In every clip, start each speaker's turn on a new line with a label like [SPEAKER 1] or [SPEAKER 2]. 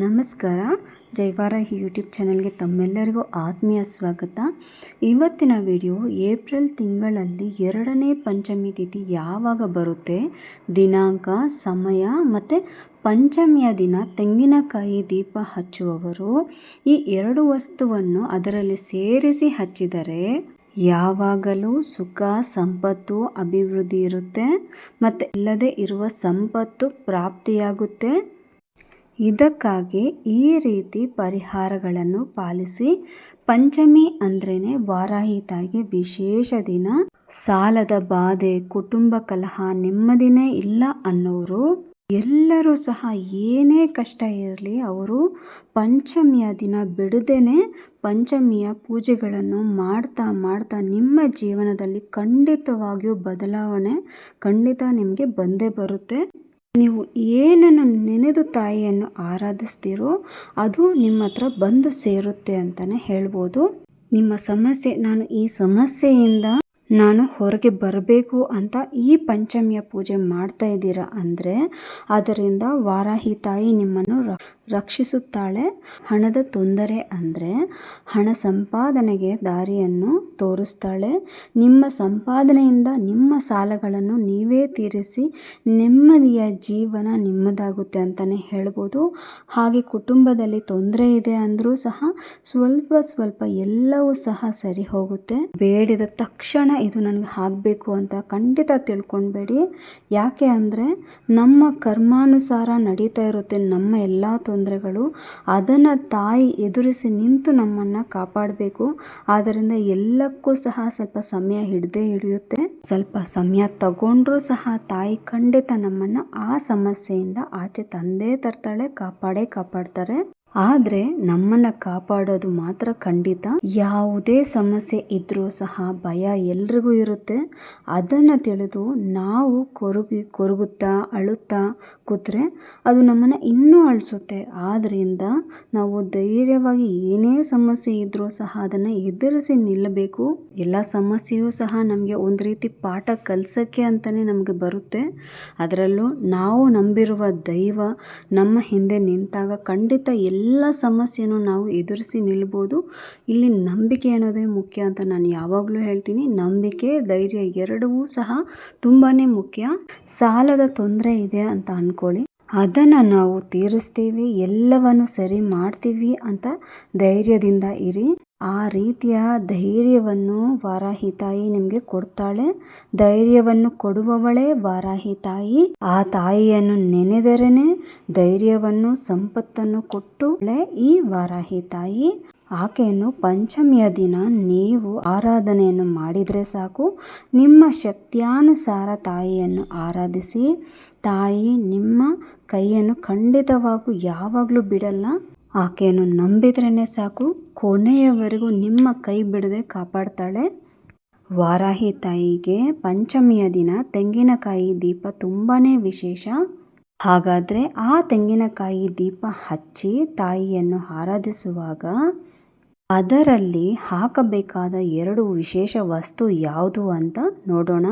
[SPEAKER 1] ನಮಸ್ಕಾರ. ಜೈವಾರ ಯೂಟ್ಯೂಬ್ ಚಾನಲ್ಗೆ ತಮ್ಮೆಲ್ಲರಿಗೂ ಆತ್ಮೀಯ ಸ್ವಾಗತ. ಇವತ್ತಿನ ವಿಡಿಯೋ ಏಪ್ರಿಲ್ ತಿಂಗಳಲ್ಲಿ ಎರಡನೇ ಪಂಚಮಿ ತಿಥಿ ಯಾವಾಗ ಬರುತ್ತೆ? ದಿನಾಂಕ, ಸಮಯ ಮತ್ತು ಪಂಚಮಿಯ ದಿನ ತೆಂಗಿನಕಾಯಿ ದೀಪ ಹಚ್ಚುವವರು ಈ ಎರಡು ವಸ್ತುವನ್ನು ಅದರಲ್ಲಿ ಸೇರಿಸಿ ಹಚ್ಚಿದರೆ ಯಾವಾಗಲೂ ಸುಖ, ಸಂಪತ್ತು, ಅಭಿವೃದ್ಧಿ ಇರುತ್ತೆ. ಮತ್ತು ಇಲ್ಲದೆ ಇರುವ ಸಂಪತ್ತು ಪ್ರಾಪ್ತಿಯಾಗುತ್ತೆ. ಇದಕ್ಕಾಗಿ ಈ ರೀತಿ ಪರಿಹಾರಗಳನ್ನು ಪಾಲಿಸಿ ಪಂಚಮಿ ಅಂದ್ರೇ ವಾರಾಹಿ ತಾಯಿಗೆ ವಿಶೇಷ ದಿನ. ಸಾಲದ ಬಾಧೆ, ಕುಟುಂಬ ಕಲಹ, ನೆಮ್ಮದಿನೇ ಇಲ್ಲ ಅನ್ನೋರು ಎಲ್ಲರೂ ಸಹ ಏನೇ ಕಷ್ಟ ಇರಲಿ ಅವರು ಪಂಚಮಿಯ ದಿನ ಬಿಡದೇನೆ ಪಂಚಮಿಯ ಪೂಜೆಗಳನ್ನು ಮಾಡ್ತಾ ಮಾಡ್ತಾ ನಿಮ್ಮ ಜೀವನದಲ್ಲಿ ಖಂಡಿತವಾಗಿಯೂ ಬದಲಾವಣೆ ಖಂಡಿತ ನಿಮಗೆ ಬಂದೇ ಬರುತ್ತೆ. ನೀವು ಏನನ್ನು ನೆನೆದು ತಾಯಿಯನ್ನು ಆರಾಧಿಸ್ತೀರೋ ಅದು ನಿಮ್ಮ ಹತ್ರ ಬಂದು ಸೇರುತ್ತೆ ಅಂತಲೇ ಹೇಳ್ಬೋದು. ನಿಮ್ಮ ಸಮಸ್ಯೆ, ನಾನು ಈ ಸಮಸ್ಯೆಯಿಂದ ನಾನು ಹೊರಗೆ ಬರಬೇಕು ಅಂತ ಈ ಪಂಚಮಿಯ ಪೂಜೆ ಮಾಡ್ತಾ ಇದ್ದೀರಾ ಅಂದರೆ ಅದರಿಂದ ವಾರಾಹಿ ತಾಯಿ ನಿಮ್ಮನ್ನು ರಕ್ಷಿಸುತ್ತಾಳೆ. ಹಣದ ತೊಂದರೆ ಅಂದರೆ ಹಣ ಸಂಪಾದನೆಗೆ ದಾರಿಯನ್ನು ತೋರಿಸ್ತಾಳೆ. ನಿಮ್ಮ ಸಂಪಾದನೆಯಿಂದ ನಿಮ್ಮ ಸಾಲಗಳನ್ನು ನೀವೇ ತೀರಿಸಿ ನೆಮ್ಮದಿಯ ಜೀವನ ನಿಮ್ಮದಾಗುತ್ತೆ ಅಂತಲೇ ಹೇಳ್ಬೋದು. ಹಾಗೆ ಕುಟುಂಬದಲ್ಲಿ ತೊಂದರೆ ಇದೆ ಅಂದರೂ ಸಹ ಸ್ವಲ್ಪ ಸ್ವಲ್ಪ ಎಲ್ಲವೂ ಸಹ ಸರಿ ಹೋಗುತ್ತೆ. ಬೇಡಿದ ತಕ್ಷಣ ಇದು ನನಗೆ ಆಗಬೇಕು ಅಂತ ಖಂಡಿತ ತಿಳ್ಕೊಳ್ಬೇಡಿ. ಯಾಕೆ ಅಂದರೆ ನಮ್ಮ ಕರ್ಮಾನುಸಾರ ನಡೀತಾ ಇರುತ್ತೆ. ನಮ್ಮ ಎಲ್ಲ ತೊಂದರೆಗಳು, ಅದನ್ನು ತಾಯಿ ಎದುರಿಸಿ ನಿಂತು ನಮ್ಮನ್ನು ಕಾಪಾಡಬೇಕು. ಆದ್ದರಿಂದ ಎಲ್ಲಕ್ಕೂ ಸಹ ಸ್ವಲ್ಪ ಸಮಯ ಹಿಡದೇ ಹಿಡಿಯುತ್ತೆ. ಸ್ವಲ್ಪ ಸಮಯ ತಗೊಂಡ್ರೂ ಸಹ ತಾಯಿ ಖಂಡಿತ ನಮ್ಮನ್ನು ಆ ಸಮಸ್ಯೆಯಿಂದ ಆಚೆ ತಂದೇ ತರ್ತಾಳೆ, ಕಾಪಾಡೇ ಕಾಪಾಡ್ತಾರೆ. ಆದರೆ ನಮ್ಮನ್ನು ಕಾಪಾಡೋದು ಮಾತ್ರ ಖಂಡಿತ. ಯಾವುದೇ ಸಮಸ್ಯೆ ಇದ್ರೂ ಸಹ ಭಯ ಎಲ್ರಿಗೂ ಇರುತ್ತೆ. ಅದನ್ನು ತಿಳಿದು ನಾವು ಕೊರಗಿ, ಕೊರಗುತ್ತಾ, ಅಳುತ್ತಾ ಕೂತ್ರೆ ಅದು ನಮ್ಮನ್ನು ಇನ್ನೂ ಅಳಿಸುತ್ತೆ. ಆದ್ದರಿಂದ ನಾವು ಧೈರ್ಯವಾಗಿ ಏನೇ ಸಮಸ್ಯೆ ಇದ್ರೂ ಸಹ ಅದನ್ನು ಎದುರಿಸಿ ನಿಲ್ಲಬೇಕು. ಎಲ್ಲ ಸಮಸ್ಯೆಯೂ ಸಹ ನಮಗೆ ಒಂದು ರೀತಿ ಪಾಠ ಕಲಿಸೋಕ್ಕೆ ಅಂತಲೇ ನಮಗೆ ಬರುತ್ತೆ. ಅದರಲ್ಲೂ ನಾವು ನಂಬಿರುವ ದೈವ ನಮ್ಮ ಹಿಂದೆ ನಿಂತಾಗ ಖಂಡಿತ ಎಲ್ಲ ಸಮಸ್ಯೆನೂ ನಾವು ಎದುರಿಸಿ ನಿಲ್ಬೋದು. ಇಲ್ಲಿ ನಂಬಿಕೆ ಅನ್ನೋದೇ ಮುಖ್ಯ ಅಂತ ನಾನು ಯಾವಾಗಲೂ ಹೇಳ್ತೀನಿ. ನಂಬಿಕೆ, ಧೈರ್ಯ ಎರಡೂ ಸಹ ತುಂಬಾ ಮುಖ್ಯ. ಸಾಲದ ತೊಂದರೆ ಇದೆ ಅಂತ ಅಂದ್ಕೊಳ್ಳಿ ಅದನ್ನು ನಾವು ತೀರಿಸ್ತೀವಿ, ಎಲ್ಲವನ್ನು ಸರಿ ಮಾಡ್ತೀವಿ ಅಂತ ಧೈರ್ಯದಿಂದ ಇರಿ. ಆ ರೀತಿಯ ಧೈರ್ಯವನ್ನು ವಾರಾಹಿ ತಾಯಿ ನಿಮಗೆ ಕೊಡ್ತಾಳೆ. ಧೈರ್ಯವನ್ನು ಕೊಡುವವಳೇ ವಾರಾಹಿ ತಾಯಿ. ಆ ತಾಯಿಯನ್ನು ನೆನೆದರೇನೆ ಧೈರ್ಯವನ್ನು, ಸಂಪತ್ತನ್ನು ಕೊಟ್ಟು ಈ ವಾರಾಹಿ ತಾಯಿ. ಆಕೆಯನ್ನು ಪಂಚಮಿಯ ದಿನ ನೀವು ಆರಾಧನೆಯನ್ನು ಮಾಡಿದರೆ ಸಾಕು. ನಿಮ್ಮ ಶಕ್ತಿಯಾನುಸಾರ ತಾಯಿಯನ್ನು ಆರಾಧಿಸಿ. ತಾಯಿ ನಿಮ್ಮ ಕೈಯನ್ನು ಖಂಡಿತವಾಗೂ ಯಾವಾಗಲೂ ಬಿಡಲ್ಲ. ಆಕೆಯನ್ನು ನಂಬಿದ್ರೇ ಸಾಕು, ಕೊನೆಯವರೆಗೂ ನಿಮ್ಮ ಕೈ ಬಿಡದೆ ಕಾಪಾಡ್ತಾಳೆ. ವಾರಾಹಿ ತಾಯಿಗೆ ಪಂಚಮಿಯ ದಿನ ತೆಂಗಿನಕಾಯಿ ದೀಪ ತುಂಬಾ ವಿಶೇಷ. ಹಾಗಾದರೆ ಆ ತೆಂಗಿನಕಾಯಿ ದೀಪ ಹಚ್ಚಿ ತಾಯಿಯನ್ನು ಆರಾಧಿಸುವಾಗ ಅದರಲ್ಲಿ ಹಾಕಬೇಕಾದ ಎರಡು ವಿಶೇಷ ವಸ್ತು ಯಾವುದು ಅಂತ ನೋಡೋಣ.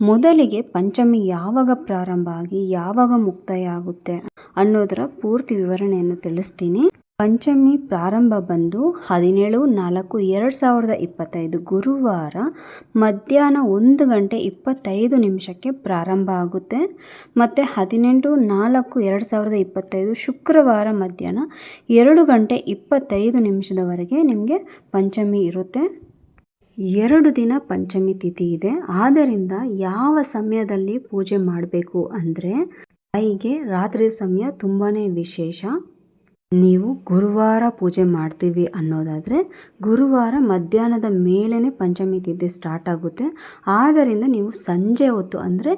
[SPEAKER 1] ಮೊದಲಿಗೆ ಪಂಚಮಿ ಯಾವಾಗ ಪ್ರಾರಂಭ ಆಗಿ ಯಾವಾಗ ಮುಕ್ತಾಯ ಆಗುತ್ತೆ ಅನ್ನೋದರ ಪೂರ್ತಿ ವಿವರಣೆಯನ್ನು ತಿಳಿಸ್ತೀನಿ. ಪಂಚಮಿ ಪ್ರಾರಂಭ ಬಂದು ಹದಿನೇಳು, ನಾಲ್ಕು, ಎರಡು ಸಾವಿರದ ಇಪ್ಪತ್ತೈದು ಗುರುವಾರ ಮಧ್ಯಾಹ್ನ ಒಂದು ಗಂಟೆ ಇಪ್ಪತ್ತೈದು ನಿಮಿಷಕ್ಕೆ ಪ್ರಾರಂಭ ಆಗುತ್ತೆ. ಮತ್ತು ಹದಿನೆಂಟು, ನಾಲ್ಕು, ಎರಡು ಸಾವಿರದ ಇಪ್ಪತ್ತೈದು ಶುಕ್ರವಾರ ಮಧ್ಯಾಹ್ನ ಎರಡು ಗಂಟೆ ಇಪ್ಪತ್ತೈದು ನಿಮಿಷದವರೆಗೆ ನಿಮಗೆ ಪಂಚಮಿ ಇರುತ್ತೆ. ಎರಡು ದಿನ ಪಂಚಮಿ ತಿಥಿ ಇದೆ. ಆದ್ದರಿಂದ ಯಾವ ಸಮಯದಲ್ಲಿ ಪೂಜೆ ಮಾಡಬೇಕು ಅಂದರೆ, ತಾಯಿಗೆ ರಾತ್ರಿ ಸಮಯ ತುಂಬಾ ವಿಶೇಷ. ನೀವು ಗುರುವಾರ ಪೂಜೆ ಮಾಡ್ತೀವಿ ಅನ್ನೋದಾದರೆ ಗುರುವಾರ ಮಧ್ಯಾಹ್ನದ ಮೇಲೇ ಪಂಚಮಿ ತಿದ್ದೆ ಸ್ಟಾರ್ಟ್ ಆಗುತ್ತೆ. ಆದ್ದರಿಂದ ನೀವು ಸಂಜೆ ಹೊತ್ತು ಅಂದರೆ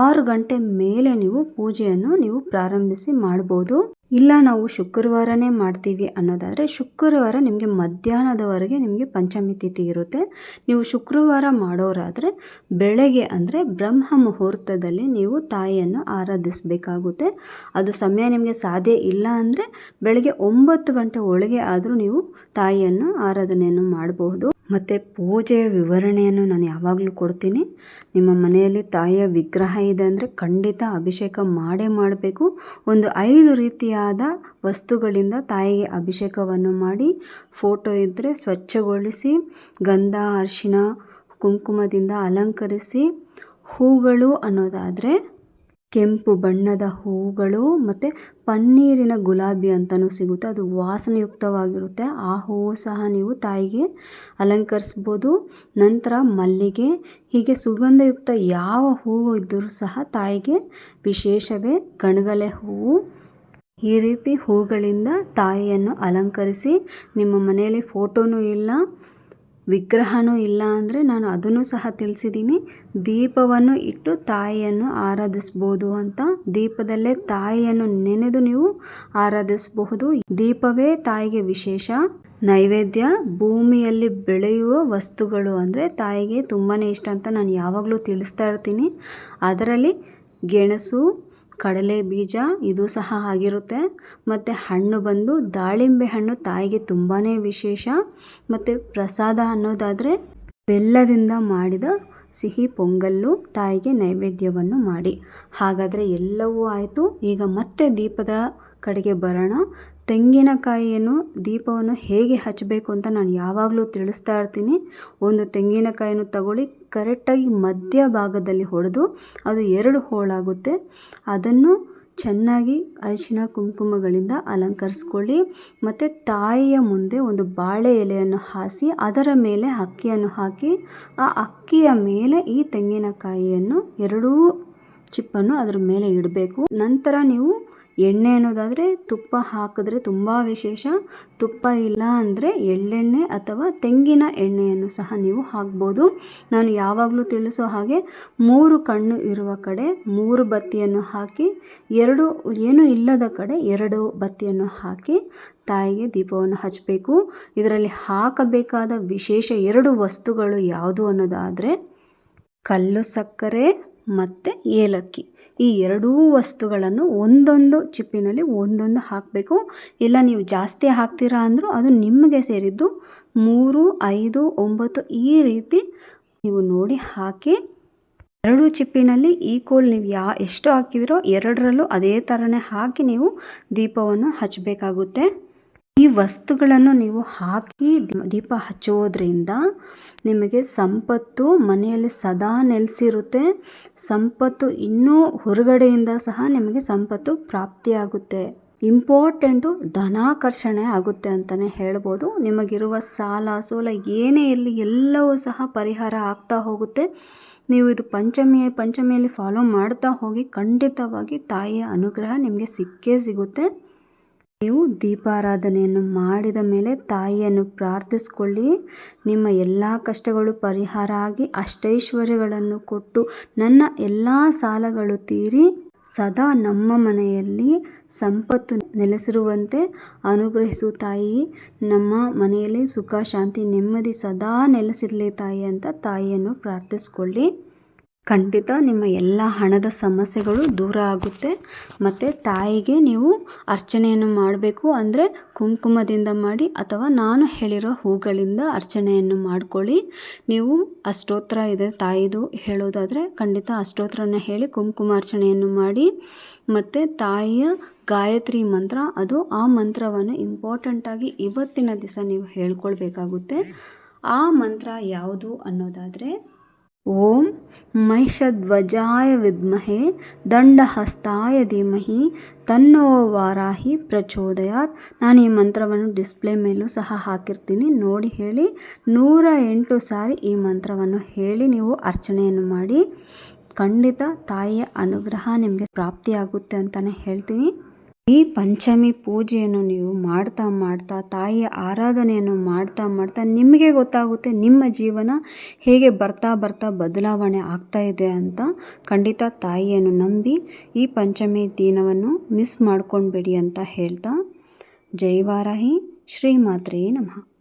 [SPEAKER 1] ಆರು ಗಂಟೆ ಮೇಲೆ ನೀವು ಪೂಜೆಯನ್ನು ನೀವು ಪ್ರಾರಂಭಿಸಿ ಮಾಡ್ಬೋದು. ಇಲ್ಲ, ನಾವು ಶುಕ್ರವಾರನೇ ಮಾಡ್ತೀವಿ ಅನ್ನೋದಾದರೆ ಶುಕ್ರವಾರ ನಿಮಗೆ ಮಧ್ಯಾಹ್ನದವರೆಗೆ ನಿಮಗೆ ಪಂಚಮಿ ತಿಥಿ ಇರುತ್ತೆ. ನೀವು ಶುಕ್ರವಾರ ಮಾಡೋರಾದರೆ ಬೆಳಗ್ಗೆ ಅಂದರೆ ಬ್ರಹ್ಮ ಮುಹೂರ್ತದಲ್ಲಿ ನೀವು ತಾಯಿಯನ್ನು ಆರಾಧಿಸಬೇಕಾಗುತ್ತೆ. ಅದು ಸಮಯ ನಿಮಗೆ ಸಾಧ್ಯ ಇಲ್ಲ ಅಂದರೆ ಬೆಳಗ್ಗೆ ಒಂಬತ್ತು ಗಂಟೆ ಒಳಗೆ ಆದರೂ ನೀವು ತಾಯಿಯನ್ನು ಆರಾಧನೆಯನ್ನು ಮಾಡಬಹುದು. ಮತ್ತು ಪೂಜೆಯ ವಿವರಣೆಯನ್ನು ನಾನು ಯಾವಾಗಲೂ ಕೊಡ್ತೀನಿ. ನಿಮ್ಮ ಮನೆಯಲ್ಲಿ ತಾಯಿಯ ವಿಗ್ರಹ ಇದೆ ಅಂದರೆ ಖಂಡಿತ ಅಭಿಷೇಕ ಮಾಡೇ ಮಾಡಬೇಕು. ಒಂದು ಐದು ರೀತಿಯಾದ ವಸ್ತುಗಳಿಂದ ತಾಯಿಗೆ ಅಭಿಷೇಕವನ್ನು ಮಾಡಿ ಫೋಟೋ ಇದ್ದರೆ ಸ್ವಚ್ಛಗೊಳಿಸಿ, ಗಂಧ, ಅರಿಶಿನ, ಕುಂಕುಮದಿಂದ ಅಲಂಕರಿಸಿ, ಹೂಗಳು ಅನ್ನೋದಾದರೆ ಕೆಂಪು ಬಣ್ಣದ ಹೂಗಳು ಮತ್ತು ಪನ್ನೀರಿನ ಗುಲಾಬಿ ಅಂತಲೂ ಸಿಗುತ್ತೆ. ಅದು ವಾಸನೆಯುಕ್ತವಾಗಿರುತ್ತೆ. ಆ ಹೂವು ಸಹ ನೀವು ತಾಯಿಗೆ ಅಲಂಕರಿಸ್ಬೋದು. ನಂತರ ಮಲ್ಲಿಗೆ, ಹೀಗೆ ಸುಗಂಧಯುಕ್ತ ಯಾವ ಹೂವು ಇದ್ದರೂ ಸಹ ತಾಯಿಗೆ ವಿಶೇಷವೇ ಗಣಗಲೆ ಹೂವು. ಈ ರೀತಿ ಹೂಗಳಿಂದ ತಾಯಿಯನ್ನು ಅಲಂಕರಿಸಿ ನಿಮ್ಮ ಮನೆಯಲ್ಲಿ ಫೋಟೋನೂ ಇಲ್ಲ ವಿಗ್ರಹನೂ ಇಲ್ಲ ಅಂದರೆ ನಾನು ಅದನ್ನು ಸಹ ತಿಳಿಸಿದ್ದೀನಿ. ದೀಪವನ್ನು ಇಟ್ಟು ತಾಯಿಯನ್ನು ಆರಾಧಿಸ್ಬೋದು ಅಂತ. ದೀಪದಲ್ಲೇ ತಾಯಿಯನ್ನು ನೆನೆದು ನೀವು ಆರಾಧಿಸಬಹುದು. ದೀಪವೇ ತಾಯಿಗೆ ವಿಶೇಷ. ನೈವೇದ್ಯ, ಭೂಮಿಯಲ್ಲಿ ಬೆಳೆಯುವ ವಸ್ತುಗಳು ಅಂದರೆ ತಾಯಿಗೆ ತುಂಬಾ ಇಷ್ಟ ಅಂತ ನಾನು ಯಾವಾಗಲೂ ತಿಳಿಸ್ತಾ ಇರ್ತೀನಿ. ಅದರಲ್ಲಿ ಗೆಣಸು ಕಡಲೆ ಬೀಜ, ಇದು ಸಹ ಆಗಿರುತ್ತೆ. ಮತ್ತು ಹಣ್ಣು ಬಂದು, ದಾಳಿಂಬೆ ಹಣ್ಣು ತಾಯಿಗೆ ತುಂಬಾ ವಿಶೇಷ. ಮತ್ತು ಪ್ರಸಾದ ಅನ್ನೋದಾದರೆ, ಬೆಲ್ಲದಿಂದ ಮಾಡಿದ ಸಿಹಿ ಪೊಂಗಲ್ಲು ತಾಯಿಗೆ ನೈವೇದ್ಯವನ್ನು ಮಾಡಿ. ಹಾಗಾದರೆ ಎಲ್ಲವೂ ಆಯಿತು. ಈಗ ಮತ್ತೆ ದೀಪದ ಕಡೆಗೆ ಬರೋಣ. ತೆಂಗಿನಕಾಯಿಯನ್ನು, ದೀಪವನ್ನು ಹೇಗೆ ಹಚ್ಚಬೇಕು ಅಂತ ನಾನು ಯಾವಾಗಲೂ ತಿಳಿಸ್ತಾ ಇರ್ತೀನಿ. ಒಂದು ತೆಂಗಿನಕಾಯಿಯನ್ನು ತಗೊಳ್ಳಿ, ಕರೆಕ್ಟಾಗಿ ಮಧ್ಯ ಭಾಗದಲ್ಲಿ ಹೊಡೆದು ಅದು ಎರಡು ಹೋಳಾಗುತ್ತೆ. ಅದನ್ನು ಚೆನ್ನಾಗಿ ಅರಿಶಿನ ಕುಂಕುಮಗಳಿಂದ ಅಲಂಕರಿಸ್ಕೊಳ್ಳಿ. ಮತ್ತು ತಾಯಿಯ ಮುಂದೆ ಒಂದು ಬಾಳೆ ಎಲೆಯನ್ನು ಹಾಸಿ, ಅದರ ಮೇಲೆ ಅಕ್ಕಿಯನ್ನು ಹಾಕಿ, ಆ ಅಕ್ಕಿಯ ಮೇಲೆ ಈ ತೆಂಗಿನಕಾಯಿಯನ್ನು ಎರಡೂ ಚಿಪ್ಪನ್ನು ಅದರ ಮೇಲೆ ಇಡಬೇಕು. ನಂತರ ನೀವು ಎಣ್ಣೆ ಅನ್ನೋದಾದರೆ ತುಪ್ಪ ಹಾಕಿದ್ರೆ ತುಂಬ ವಿಶೇಷ. ತುಪ್ಪ ಇಲ್ಲ ಅಂದರೆ ಎಳ್ಳೆಣ್ಣೆ ಅಥವಾ ತೆಂಗಿನ ಎಣ್ಣೆಯನ್ನು ಸಹ ನೀವು ಹಾಕ್ಬೋದು. ನಾನು ಯಾವಾಗಲೂ ತಿಳಿಸೋ ಹಾಗೆ ಮೂರು ಕಣ್ಣು ಇರುವ ಕಡೆ ಮೂರು ಬತ್ತಿಯನ್ನು ಹಾಕಿ, ಎರಡು ಏನೂ ಇಲ್ಲದ ಕಡೆ ಎರಡು ಬತ್ತಿಯನ್ನು ಹಾಕಿ ತಾಯಿಗೆ ದೀಪವನ್ನು ಹಚ್ಚಬೇಕು ಇದರಲ್ಲಿ ಹಾಕಬೇಕಾದ ವಿಶೇಷ ಎರಡು ವಸ್ತುಗಳು ಯಾವುದು ಅನ್ನೋದಾದರೆ ಕಲ್ಲು ಸಕ್ಕರೆ ಮತ್ತು ಏಲಕ್ಕಿ. ಈ ಎರಡೂ ವಸ್ತುಗಳನ್ನು ಒಂದೊಂದು ಚಿಪ್ಪಿನಲ್ಲಿ ಒಂದೊಂದು ಹಾಕಬೇಕು. ಇಲ್ಲ, ನೀವು ಜಾಸ್ತಿ ಹಾಕ್ತೀರಾ ಅಂದರೂ ಅದು ನಿಮಗೆ ಸೇರಿದ್ದು ಮೂರು, ಐದು, ಒಂಬತ್ತು ಈ ರೀತಿ ನೀವು ನೋಡಿ ಹಾಕಿ. ಎರಡು ಚಿಪ್ಪಿನಲ್ಲಿ ಈಕ್ವಲ್ ನೀವು ಯಾ, ಎಷ್ಟು ಹಾಕಿದಿರೋ ಎರಡರಲ್ಲೂ ಅದೇ ಥರನೇ ಹಾಕಿ ನೀವು ದೀಪವನ್ನು ಹಚ್ಚಬೇಕಾಗುತ್ತೆ ಈ ವಸ್ತುಗಳನ್ನು ನೀವು ಹಾಕಿ ದೀಪ ಹಚ್ಚೋದ್ರಿಂದ ನಿಮಗೆ ಸಂಪತ್ತು ಮನೆಯಲ್ಲಿ ಸದಾ ನೆಲೆಸಿರುತ್ತೆ. ಸಂಪತ್ತು ಇನ್ನೂ ಹೊರಗಡೆಯಿಂದ ಸಹ ನಿಮಗೆ ಸಂಪತ್ತು ಪ್ರಾಪ್ತಿಯಾಗುತ್ತೆ. ಇಂಪಾರ್ಟೆಂಟು ಧನಾಕರ್ಷಣೆ ಆಗುತ್ತೆ ಅಂತಲೇ ಹೇಳ್ಬೋದು. ನಿಮಗಿರುವ ಸಾಲ, ಸೋಲ ಏನೇ ಇರಲಿ ಎಲ್ಲವೂ ಸಹ ಪರಿಹಾರ ಆಗ್ತಾ ಹೋಗುತ್ತೆ. ನೀವು ಇದು ಪಂಚಮಿ, ಪಂಚಮಿಯಲ್ಲಿ ಫಾಲೋ ಮಾಡ್ತಾ ಹೋಗಿ ಖಂಡಿತವಾಗಿ ತಾಯಿಯ ಅನುಗ್ರಹ ನಿಮಗೆ ಸಿಕ್ಕೇ ಸಿಗುತ್ತೆ. ನೀವು ದೀಪಾರಾಧನೆಯನ್ನು ಮಾಡಿದ ಮೇಲೆ ತಾಯಿಯನ್ನು ಪ್ರಾರ್ಥಿಸ್ಕೊಳ್ಳಿ. ನಿಮ್ಮ ಎಲ್ಲ ಕಷ್ಟಗಳು ಪರಿಹಾರ ಆಗಿ ಅಷ್ಟೈಶ್ವರ್ಯಗಳನ್ನು ಕೊಟ್ಟು ನನ್ನ ಎಲ್ಲ ಸಾಲಗಳು ತೀರಿ. ಸದಾ ನಮ್ಮ ಮನೆಯಲ್ಲಿ ಸಂಪತ್ತು ನೆಲೆಸಿರುವಂತೆ ಅನುಗ್ರಹಿಸು ತಾಯಿ. ನಮ್ಮ ಮನೆಯಲ್ಲಿ ಸುಖ, ಶಾಂತಿ, ನೆಮ್ಮದಿ ಸದಾ ನೆಲೆಸಿರಲಿ ತಾಯಿ ಅಂತ ತಾಯಿಯನ್ನು ಪ್ರಾರ್ಥಿಸ್ಕೊಳ್ಳಿ. ಖಂಡಿತ ನಿಮ್ಮ ಎಲ್ಲ ಹಣದ ಸಮಸ್ಯೆಗಳು ದೂರ ಆಗುತ್ತೆ. ಮತ್ತು ತಾಯಿಗೆ ನೀವು ಅರ್ಚನೆಯನ್ನು ಮಾಡಬೇಕು ಅಂದರೆ ಕುಂಕುಮದಿಂದ ಮಾಡಿ ಅಥವಾ ನಾನು ಹೇಳಿರೋ ಹೂಗಳಿಂದ ಅರ್ಚನೆಯನ್ನು ಮಾಡಿಕೊಳ್ಳಿ. ನೀವು ಅಷ್ಟೋತ್ರ ಇದೆ ತಾಯಿದು ಹೇಳೋದಾದರೆ ಖಂಡಿತ ಅಷ್ಟೋತ್ರನ ಹೇಳಿ ಕುಂಕುಮ ಅರ್ಚನೆಯನ್ನು ಮಾಡಿ. ಮತ್ತು ತಾಯಿಯ ಗಾಯತ್ರಿ ಮಂತ್ರ, ಅದು ಆ ಮಂತ್ರವನ್ನು ಇಂಪಾರ್ಟೆಂಟಾಗಿ ಇವತ್ತಿನ ದಿವಸ ನೀವು ಹೇಳ್ಕೊಳ್ಬೇಕಾಗುತ್ತೆ. ಆ ಮಂತ್ರ ಯಾವುದು ಅನ್ನೋದಾದರೆ ಓಂ ಮಹಿಷಧ್ವಜಾಯ ವಿದ್ಮಹೆ ದಂಡಹಸ್ತಾಯ ಧೀಮಹಿ ತನ್ನೋ ವಾರಾಹಿ ಪ್ರಚೋದಯಾತ್. ನಾನು ಈ ಮಂತ್ರವನ್ನು ಡಿಸ್ಪ್ಲೇ ಮೇಲೂ ಸಹ ಹಾಕಿರ್ತೀನಿ. ನೋಡಿ ಹೇಳಿ, ನೂರ ಎಂಟು ಸಾರಿ ಈ ಮಂತ್ರವನ್ನು ಹೇಳಿ ನೀವು ಅರ್ಚನೆಯನ್ನು ಮಾಡಿ. ಖಂಡಿತ ತಾಯಿಯ ಅನುಗ್ರಹ ನಿಮಗೆ ಪ್ರಾಪ್ತಿಯಾಗುತ್ತೆ ಅಂತಲೇ ಹೇಳ್ತೀನಿ. ಈ ಪಂಚಮಿ ಪೂಜೆಯನ್ನು ನೀವು ಮಾಡ್ತಾ ಮಾಡ್ತಾ, ತಾಯಿಯ ಆರಾಧನೆಯನ್ನು ಮಾಡ್ತಾ ಮಾಡ್ತಾ ನಿಮಗೆ ಗೊತ್ತಾಗುತ್ತೆ ನಿಮ್ಮ ಜೀವನ ಹೇಗೆ ಬರ್ತಾ ಬರ್ತಾ ಬದಲಾವಣೆ ಆಗ್ತಾ ಇದೆ ಅಂತ ಖಂಡಿತ ತಾಯಿಯನ್ನು ನಂಬಿ ಈ ಪಂಚಮಿ ದಿನವನ್ನು ಮಿಸ್ ಮಾಡ್ಕೊಂಡ್ಬೇಡಿ ಅಂತ ಹೇಳ್ತಾ, ಜೈ ಶ್ರೀ ನಮಃ.